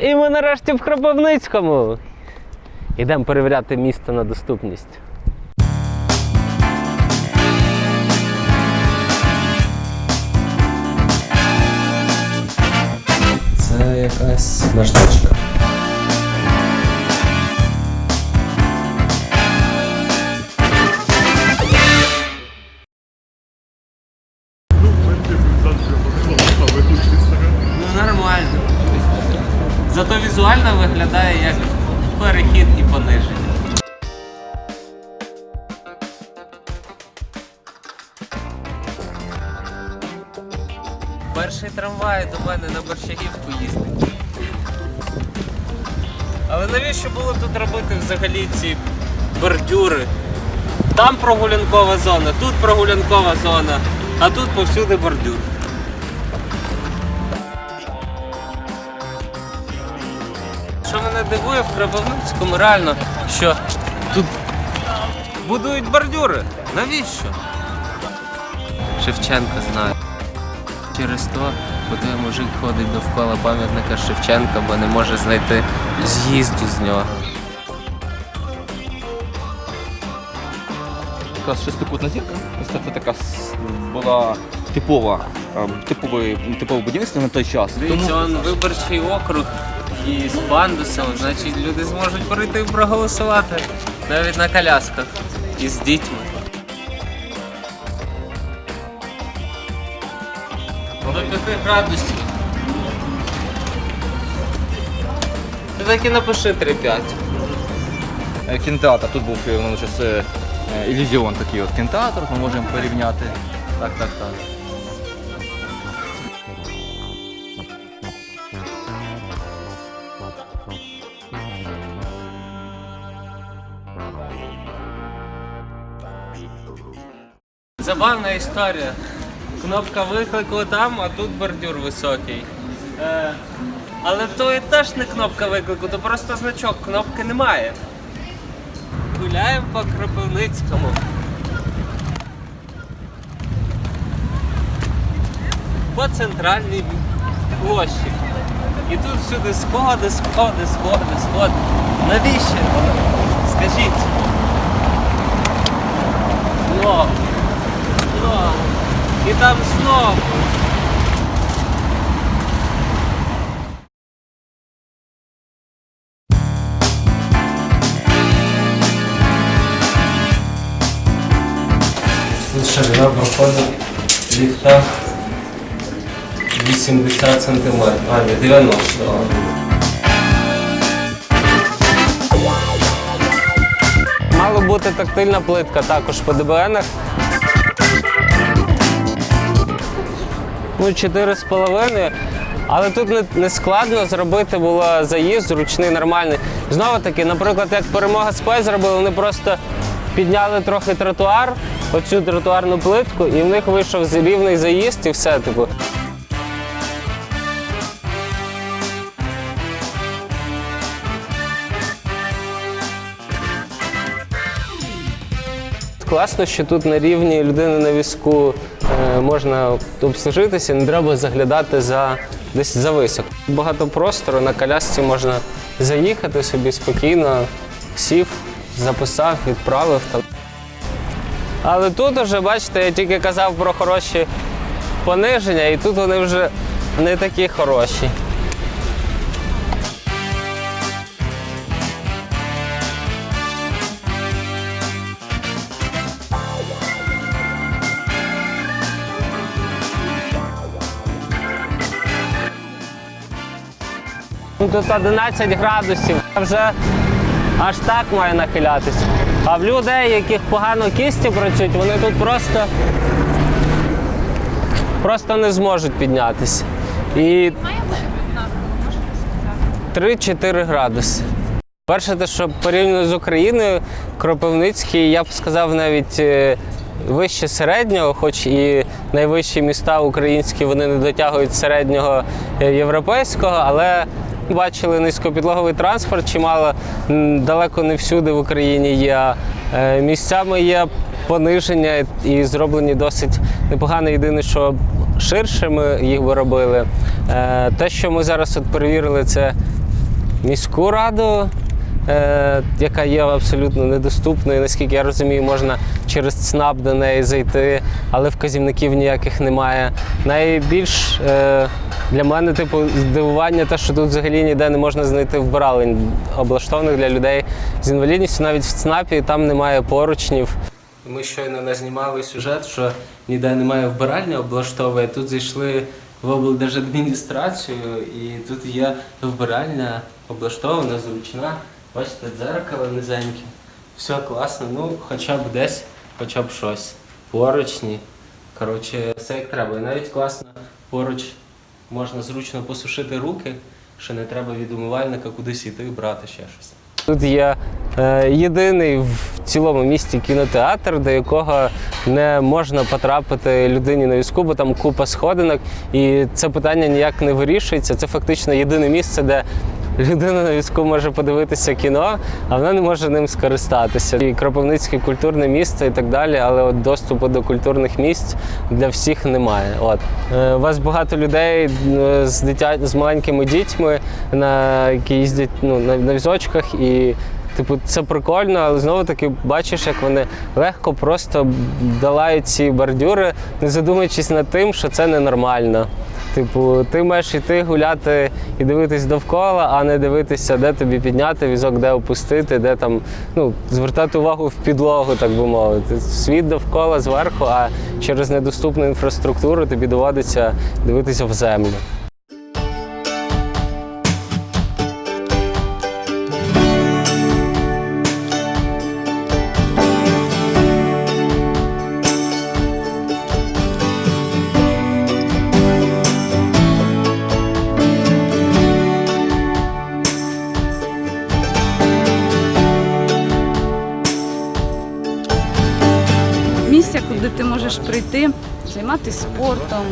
І ми нарешті в Кропивницькому. Йдемо перевіряти місто на доступність. Це якась наждачка. Зато візуально виглядає як перехід і пониження. Перший трамвай до мене на Борщагівку їздить. Але навіщо було тут робити взагалі ці бордюри? Там прогулянкова зона, тут прогулянкова зона, а тут повсюди бордюр. Мене дивує в Кропивницькому реально, що тут будують бордюри. Навіщо? Шевченка знає. Через то, бо той мужик ходить довкола пам'ятника Шевченка, бо не може знайти з'їзду з нього. Якраз шестикутна зірка. Ось Це, така була типова, ем, типове, типове будівництво на той час. Дивіться, он виборчий округ і з пандусом, значить люди зможуть прийти і проголосувати навіть на колясках і з дітьми. До 5 градусів. Ти так і напиши 3-5. Е, Кінотеатр, тут був ну, ілюзіон такий от кінотеатр, ми можемо порівняти. Так, так, так. Забавна історія. Кнопка виклику там, а тут бордюр високий. Е, але то і теж не кнопка виклику, то просто значок, кнопки немає. Гуляємо по Кропивницькому. По центральній площі. І тут всюди сходи, сходи, сходи, сходи. Навіщо? Скажіть. Знову. Знову. І там знову. Тут ширина проходу ліфта 80 см, а не 90 Мала бути тактильна плитка також по ДБНах. Ну, 4,5. Але тут не, не складно зробити було заїзд зручний, нормальний. Знову таки, наприклад, як перемога Спай зробили, вони просто підняли трохи тротуар, оцю тротуарну плитку, і в них вийшов рівний заїзд і все. Типу. Класно, що тут на рівні людини на візку е, можна обслужитися, не треба заглядати за десь за висок. Багато простору на колясці можна заїхати собі спокійно, сів, записав, відправив. Але тут вже, бачите, я тільки казав про хороші пониження, і тут вони вже не такі хороші. Тут 11 градусів, вже аж так має нахилятися. А в людей, яких погано кісті працюють, вони тут просто, просто не зможуть піднятися. І 3-4 градуси. Перше, те, що порівняно з Україною, Кропивницький, я б сказав, навіть е, вище середнього, хоч і найвищі міста українські вони не дотягують середнього е, європейського, але бачили низькопідлоговий транспорт чимало. Далеко не всюди в Україні є. е, Місцями є пониження і зроблені досить непогано. Єдине, що ширшими їх би робили. Е, Те, що ми зараз от перевірили, це міську раду, е, яка є абсолютно недоступною. Наскільки я розумію, можна через ЦНАП до неї зайти, але вказівників ніяких немає. Найбільш е, для мене, типу, здивування, те, що тут взагалі ніде не можна знайти вбиралень облаштованих для людей з інвалідністю. Навіть в ЦНАПі там немає поручнів. Ми щойно назнімали сюжет, що ніде немає вбиральні облаштовує. Тут зайшли в облдержадміністрацію, і тут є вбиральня облаштована, зручна. Бачите, дзеркало низеньке. Все класно, ну хоча б десь, хоча б щось. Поручні. Коротше, все як треба. І навіть класно поруч можна зручно посушити руки, що не треба від умивальника кудись йти і брати ще щось. Тут є е, єдиний в цілому місті кінотеатр, до якого не можна потрапити людині на візку, бо там купа сходинок, і це питання ніяк не вирішується. Це фактично єдине місце, де людина на візку може подивитися кіно, а вона не може ним скористатися. І Кропивницьке культурне місто і так далі, але от доступу до культурних місць для всіх немає. От Е, у вас багато людей е, з дитя з маленькими дітьми, на які їздять ну, на, на візочках і. Типу, це прикольно, але знову таки бачиш, як вони легко просто долають ці бордюри, не задумуючись над тим, що це ненормально. Типу, ти маєш іти гуляти і дивитись довкола, а не дивитися, де тобі підняти візок, де опустити, де там ну, звертати увагу в підлогу, так би мовити. Світ довкола зверху, а через недоступну інфраструктуру тобі доводиться дивитися в землю. Місця, куди ти можеш прийти, займатися спортом,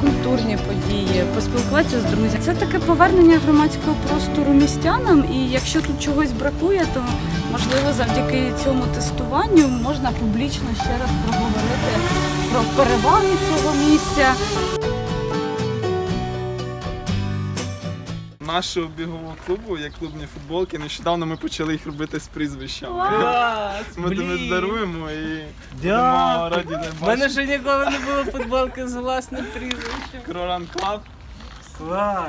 культурні події, поспілкуватися з друзями. Це таке повернення громадського простору містянам. І якщо тут чогось бракує, то можливо завдяки цьому тестуванню можна публічно ще раз проговорити про переваги цього місця. Нашого бігового клубу є клубні футболки. Нещодавно ми почали їх робити з прізвищами. Ми тобі даруємо і будемо раді не У мене бачити. ще ніколи не було футболки з власним прізвищем. Кроран Клаб. Клас!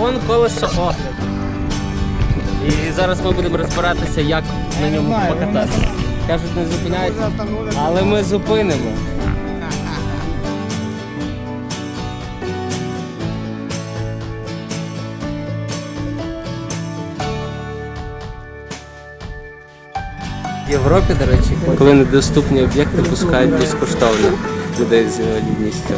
Он колесо огляду. І зараз ми будемо розбиратися, як на ньому покататися. Кажуть, не зупиняйте, але ми зупинимо. Європі, до речі, коли недоступні об'єкти пускають безкоштовно людей з інвалідністю.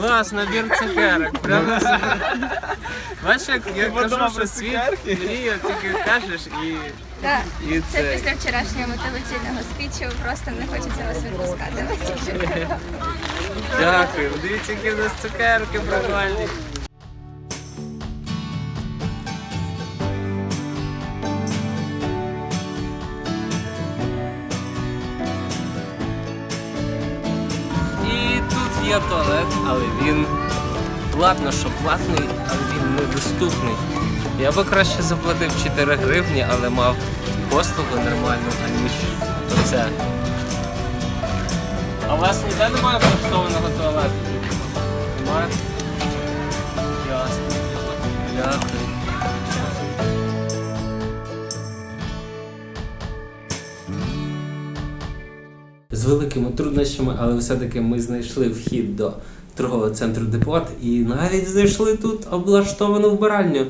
Клас, набір цукерок. Прямо Знаєш, як я кажу, що світ мрія, тільки кажеш і, Так. і Це це. після вчорашнього мотиваційного спічу просто не хочеться вас відпускати. Дякую. Дивіться, які в нас цукерки прикольні. Є туалет, але він ладно, що платний, але він недоступний. Я би краще заплатив 4 гривні, але мав послугу нормальну, аніж оце. А у вас ніде немає влаштованого туалету? З великими труднощами, але все-таки ми знайшли вхід до торгового центру Депот і навіть знайшли тут облаштовану вбиральню.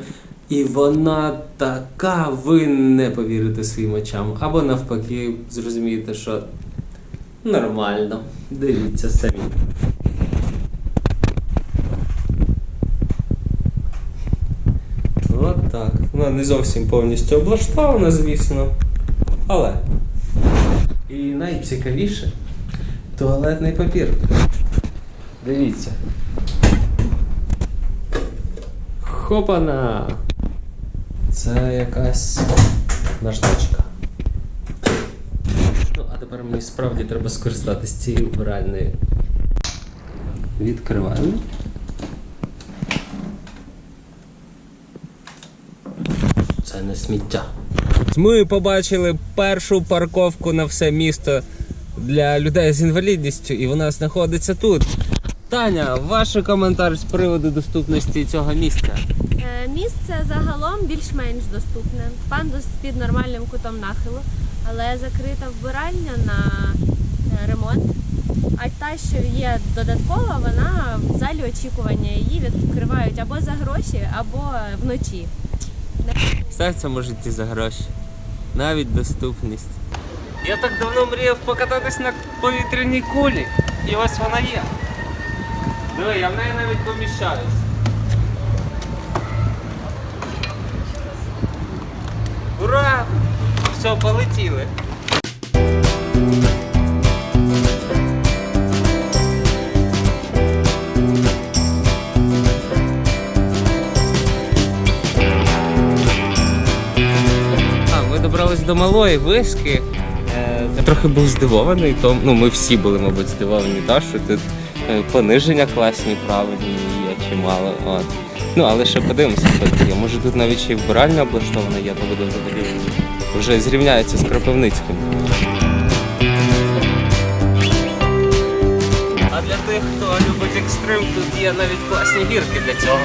І вона така, ви не повірите своїм очам. Або навпаки, зрозумієте, що нормально. Дивіться самі. От так. Вона не зовсім повністю облаштована, звісно. Але І найцікавіше туалетний папір. Дивіться. Хопана! Це якась наждачка. Ну, а тепер мені справді треба скористатися цією вбиральною. Відкриваємо. Це не сміття. Ми побачили першу парковку на все місто для людей з інвалідністю, і вона знаходиться тут. Таня, ваш коментар з приводу доступності цього місця. Е, Місце загалом більш-менш доступне. Пандус під нормальним кутом нахилу, але закрита вбиральня на е, ремонт. А та, що є додаткова, вона в залі очікування. Її відкривають або за гроші, або вночі. Все в цьому житті за гроші. Навіть доступність. Я так давно мріяв покататись на повітряній кулі. І ось вона є. Диви, я в неї навіть поміщаюсь. Ура! Все, полетіли. А, ми добрались до малої вишки. Я трохи був здивований, тому ну ми всі були, мабуть, здивовані, та, що тут е, пониження класні, правильні є чимало. От. Ну, але ще подивимося, що є. Може тут навіть ще й вбиральня облаштована є, то буде взагалі вже зрівняється з Кропивницьким. А для тих, хто любить екстрим, тут є навіть класні гірки для цього.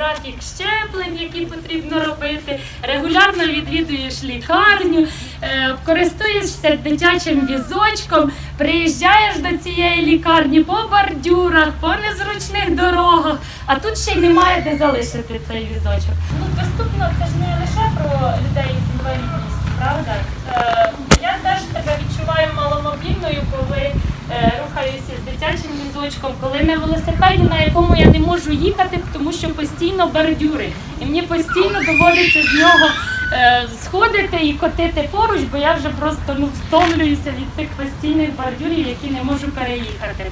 Графік щеплень, які потрібно робити. Регулярно відвідуєш лікарню, е, користуєшся дитячим візочком, приїжджаєш до цієї лікарні по бордюрах, по незручних дорогах, а тут ще й немає де залишити цей візочок. Ну, доступно це ж не лише про людей з інвалідністю, правда? Е, я теж себе відчуваю маломобільною, коли е, рухаюся з дитячим візочком, коли на велосипеді, на якому я не можу їхати, тому що постійно бордюри. І мені постійно доводиться з нього е, сходити і котити поруч, бо я вже просто ну, втомлююся від цих постійних бордюрів, які не можу переїхати.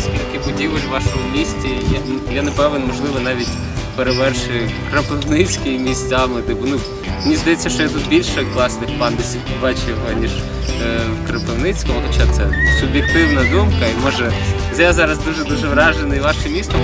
Скільки будівель в вашому місті, я, я не певен, можливо, навіть перевершує Кропивницький місцями. Типу, ну, мені здається, що я тут більше класних пандусів побачив, ніж е, в Кропивницькому, хоча це суб'єктивна думка, і може я зараз дуже-дуже вражений вашим містом.